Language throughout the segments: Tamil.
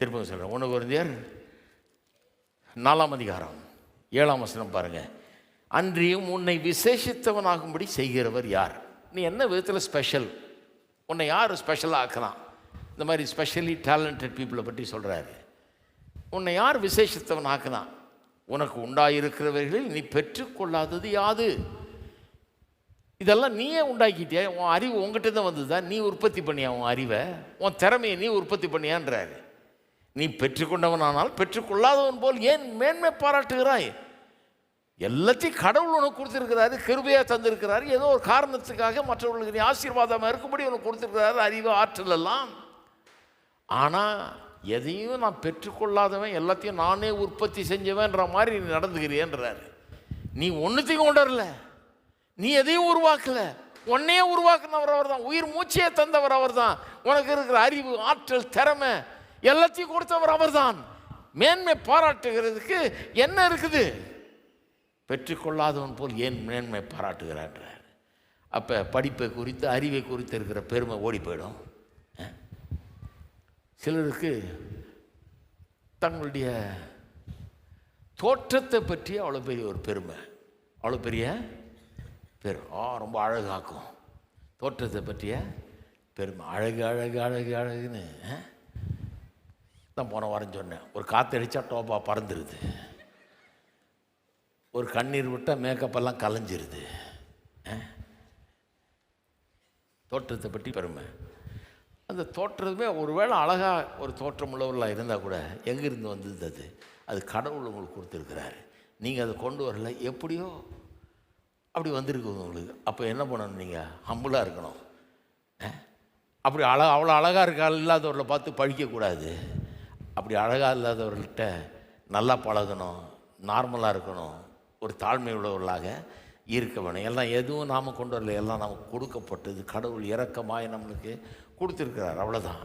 திருப்பதி சொல்கிறேன் ஒன்று குருந்தியர் நாலாம் அதிகாரம் ஏழாம் வசனம் பாருங்கள் அன்றியும் உன்னை விசேஷித்தவனாகும்படி செய்கிறவர் யார்? நீ என்ன விதத்தில் ஸ்பெஷல் உன்னை யார் ஸ்பெஷலாக ஆக்கலாம் இந்த மாதிரி ஸ்பெஷலி டேலண்டட் பீப்புளை பற்றி சொல்கிறாரு உன்னை யார் விசேஷித்தவன் ஆக்கலாம் உனக்கு உண்டாயிருக்கிறவர்களில் நீ பெற்றுக்கொள்ளாதது யாது? இதெல்லாம் நீயே உண்டாக்கிட்டியா? உன் அறிவு உங்ககிட்ட தான் வந்ததா? நீ உற்பத்தி பண்ணியா உன் அறிவை? உன் திறமையை நீ உற்பத்தி பண்ணியான்றாரு. நீ பெற்றுக்கொண்டவனானால் பெற்றுக்கொள்ளாதவன் போல் ஏன் மேன்மை பாராட்டுகிறாய்? எல்லாத்தையும் கடவுள் உனக்கு கொடுத்துருக்கிறாரு கிருபையாக தந்திருக்கிறாரு. ஏதோ ஒரு காரணத்துக்காக மற்றவர்களுக்கு நீ ஆசீர்வாதமாக இருக்கும்படி உனக்கு கொடுத்துருக்கிறாரு அறிவு ஆற்றல் எல்லாம். ஆனால் எதையும் நான் பெற்றுக்கொள்ளாதவன் எல்லாத்தையும் நானே உற்பத்தி செஞ்சவன்ற மாதிரி நீ நடந்துக்கிறியன்றார் நீ ஒன்றுத்தையும் கொண்டு நீ எதையும் உருவாக்கல. உன்னையே உருவாக்குனவர் அவர் தான் உயிர் மூச்சையே தந்தவர் அவர் தான் உனக்கு இருக்கிற அறிவு ஆற்றல் திறமை எல்லாத்தையும் கொடுத்தவர் அவர்தான். மேன்மை பாராட்டுகிறதுக்கு என்ன இருக்குது? பெற்றுக்கொள்ளாதவன் போல் ஏன் மேன்மை பாராட்டுகிறான்றார் அப்போ படிப்பை குறித்து அறிவை குறித்து இருக்கிற பெருமை ஓடி போயிடும். சிலருக்கு தங்களுடைய தோற்றத்தை பற்றி அவ்வளோ பெரிய ஒரு பெருமை. அவ்வளோ பெரிய பெரு ஆ ரொம்ப அழகாக்கும். தோற்றத்தை பற்றிய பெருமை. அழகு அழகு அழகு அழகுன்னு தான் போன வாரம் சொன்னேன். ஒரு காற்று அடித்தா டோப்பாக பறந்துடுது ஒரு கண்ணீர் விட்டால் மேக்கப்பெல்லாம் கலைஞ்சிருது. தோற்றத்தை பற்றி பெருமை. அந்த தோற்றமே ஒருவேளை அழகாக ஒரு தோற்றம் உள்ளவர்களாக இருந்தால் கூட எங்கேருந்து வந்தது அது? அது கடவுள் உங்களுக்கு கொடுத்துருக்கிறாரு. நீங்கள் அதை கொண்டு வரல எப்படியோ அப்படி வந்திருக்கு உங்களுக்கு. அப்போ என்ன பண்ணணும் நீங்கள் ஹம்புளாக இருக்கணும். அப்படி அழ அவ்வளோ அழகாக இருக்க இல்லாதவர்களை பார்த்து பழிக்கக்கூடாது. அப்படி அழகாக இல்லாதவர்கள்ட்ட நல்லா பழகணும் நார்மலாக இருக்கணும் ஒரு தாழ்மை உள்ளவர்களாக இருக்க வேணும் எல்லாம் எதுவும் நாம் கொண்டு வரல. எல்லாம் நமக்கு கொடுக்கப்பட்டது. கடவுள் இரக்கமாய் நம்மளுக்கு கொடுத்துருக்கிறார். அவ்வளோதான்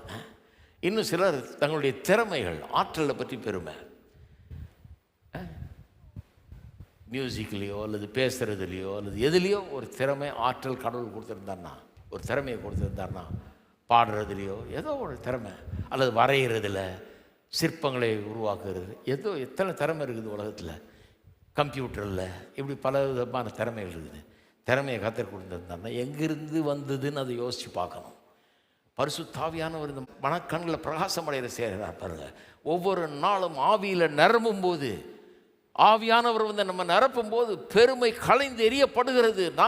இன்னும் சிலர் தங்களுடைய திறமைகள் ஆற்றலை பற்றி பெருமை. மியூசிக்லேயோ அல்லது பேசுகிறதுலையோ அல்லது எதுலேயோ ஒரு திறமை ஆற்றல் கடவுள் கொடுத்துருந்தாருனா ஒரு திறமையை கொடுத்துருந்தாருனா பாடுறதுலையோ ஏதோ ஒரு திறமை. அல்லது வரைகிறதுல சிற்பங்களை உருவாக்குறது ஏதோ எத்தனை திறமை இருக்குது உலகத்தில்? கம்ப்யூட்டரில் இப்படி பல விதமான திறமைகள் இருக்குது. திறமையை கற்றுக் கொடுத்துருந்தாருன்னா எங்கிருந்து வந்ததுன்னு அதை யோசித்து பார்க்கணும். பரிசுத்தாவியானவர் இந்த மனக்கண்ணில் பிரகாசம் அடைகிற செய்கிறார் பாருங்கள் ஒவ்வொரு நாளும் ஆவியில் நிரம்பும் போது ஆவியானவர் வந்து நம்ம நிரப்பும் போது பெருமை கலைந்து நான்